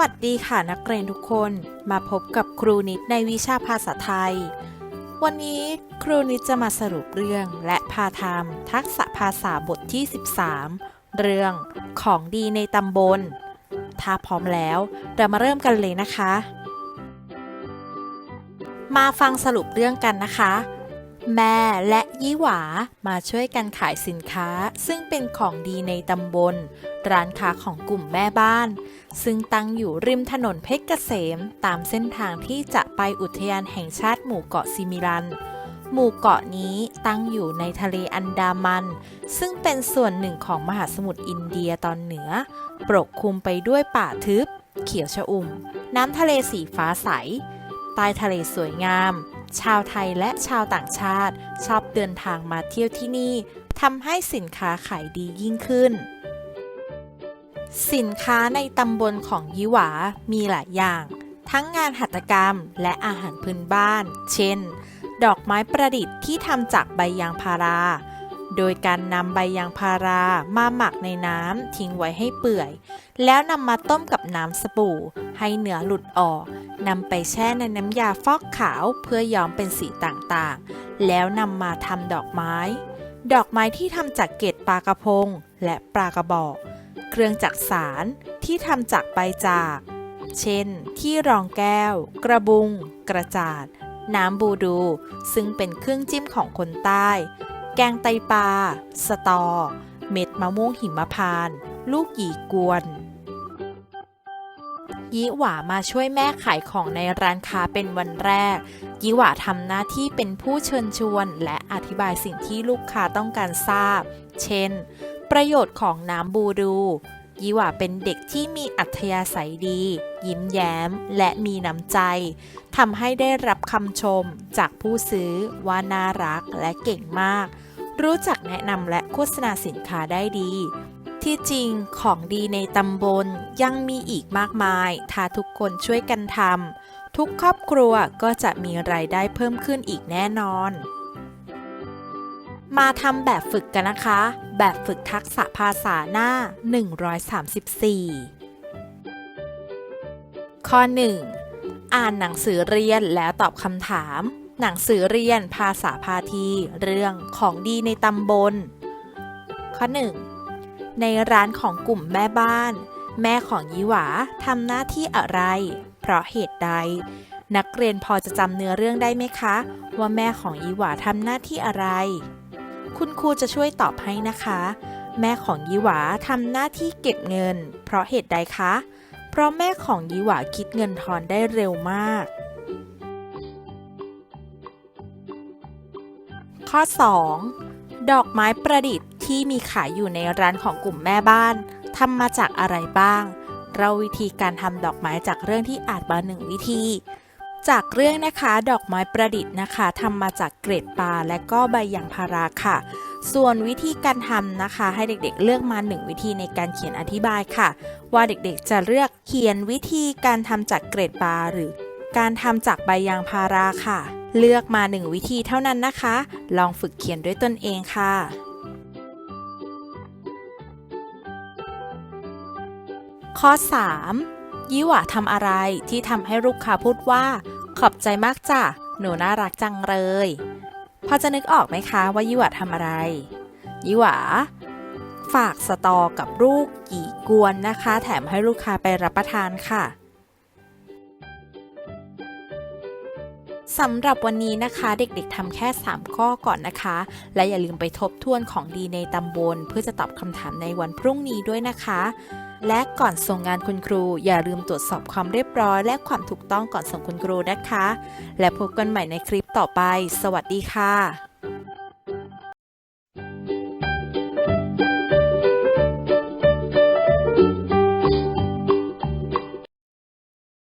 วัสดีค่ะนักเรียนทุกคนมาพบกับครูนิดในวิชาภาษาไทย วันนี้ครูนิดจะมาสรุปเรื่องและพาทำทักษะภาษาบทที่ 13 เรื่องของดีในตำบล ถ้าพร้อมแล้วเรามาเริ่มกันเลยนะคะ มาฟังสรุปเรื่องกันนะคะ แม่และยี่หวามาช่วยกันขายสินค้า ซึ่งเป็นของดีในตำบล ร้านค้าของกลุ่มแม่บ้าน ซึ่งตั้งอยู่ริมถนนเพชรเกษม ตามเส้นทางที่จะไปอุทยานแห่งชาติหมู่เกาะซิมิลัน หมู่เกาะนี้ตั้งอยู่ในทะเลอันดามัน ซึ่งเป็นส่วนหนึ่งของมหาสมุทรอินเดียตอนเหนือ ปกคลุมไปด้วยป่าทึบ เขียวชอุ่ม น้ำทะเลสีฟ้าใส ใต้ทะเลสวยงาม ชาวไทยและชาวต่างชาติ ชอบเดินทางมาเที่ยวที่นี่ทำให้สินค้าขายดียิ่งขึ้น สินค้าในตำบลของยิหวามีหลายอย่าง ทั้งงานหัตถกรรมและอาหารพื้นบ้าน เช่น ดอกไม้ประดิษฐ์ที่ทำจากใบยางพารา โดยการนำใบยางพารามาหมักในน้ำทิ้งไว้ให้เปื่อย แล้วนำมาต้มกับน้ำสบู่ ให้เนื้อหลุดออกนำไปแช่ในน้ำยาฟอกขาวเพื่อย้อมเป็นสีต่างๆ แล้วนำมาทำดอกไม้ ดอกไม้ที่ทำจากเกล็ดปลากระพง และปลากระบอก เครื่องจักสารที่ทำจากใบจาก เช่น ที่รองแก้ว กระบุง กระจาดน้ำบูดู ซึ่งเป็นเครื่องจิ้มของคนใต้ แกงไตปลา สตอ เม็ดมะม่วงหิมพาน ลูกหยีกวน ยิหวามาช่วยแม่ขายของในร้านค้าเป็นวันแรก ยิหวาทำหน้าที่เป็นผู้เชิญชวน และอธิบายสิ่งที่ลูกค้าต้องการทราบ เช่น ประโยชน์ของน้ำบูดู ยิหว่าเป็นเด็กที่มีอัธยาศัยดี ยิ้มแย้ม และมีน้ำใจทำให้ได้รับคำชมจากผู้ซื้อว่าน่ารักและเก่งมาก รู้จักแนะนำและโฆษณาสินค้าได้ดี ที่จริงของดีในตำบลยังมีอีกมากมาย ถ้าทุกคนช่วยกันทำทุกครอบครัวก็จะมีรายได้เพิ่มขึ้นอีกแน่นอน มาทำแบบฝึกกันนะคะ แบบฝึกทักษะภาษาหน้า 134 ข้อ 1 อ่านหนังสือเรียนแล้วตอบคำถาม หนังสือเรียนภาษาพาที เรื่องของดีในตำบล ข้อ 1 ในร้านของกลุ่มแม่บ้าน แม่ของยิหวาทำหน้าที่อะไร เพราะเหตุใดนักเรียนพอจะจำเนื้อเรื่องได้ไหมคะ ว่าแม่ของยิหวาทำหน้าที่อะไร คุณครูจะช่วยตอบให้นะคะ แม่ของยิหวาทำหน้าที่เก็บเงิน เพราะเหตุใดคะ เพราะแม่ของยิหวาคิดเงินทอนได้เร็วมาก ข้อ 2 ดอกไม้ประดิษฐ์ที่มีขายอยู่ในร้านของกลุ่มแม่บ้านทำมาจากอะไรบ้าง เราวิธีการทำดอกไม้จากเรื่องที่อาจมาหนึ่งวิธี จากเรื่องนะคะดอกไม้ประดิษฐ์นะคะทำมาจากเกล็ดปลาและก็ใบยางพาราค่ะ ส่วนวิธีการทำนะคะ ให้เด็กๆเลือกมาหนึ่งวิธีในการเขียนอธิบายค่ะ ว่าเด็กๆจะเลือกเขียนวิธีการทำจากเกล็ดปลาหรือ การทำจากใบยางพาราค่ะ เลือกมาหนึ่งวิธีเท่านั้นนะคะ ลองฝึกเขียนด้วยตนเองค่ะข้อ 3 ยิหวาทำอะไรที่ทำให้ลูกค้าพูดว่า ขอบใจมากจ้ะ หนูน่ารักจังเลย พอจะนึกออกไหมคะว่ายิหวาทำอะไรยิหวาฝากสตอกับลูกหยีกวนนะคะ แถมให้ลูกค้าไปรับประทานค่ะสำหรับวันนี้นะคะเด็กๆทำแค่ 3 ข้อก่อนนะคะ และอย่าลืมไปทบทวนของดีในตำบล เพื่อจะตอบคำถามในวันพรุ่งนี้ด้วยนะคะ และก่อนส่งงานคุณครู อย่าลืมตรวจสอบความเรียบร้อย และความถูกต้องก่อนส่งคุณครูนะคะ และพบกันใหม่ในคลิปต่อไป สวัสดีค่ะ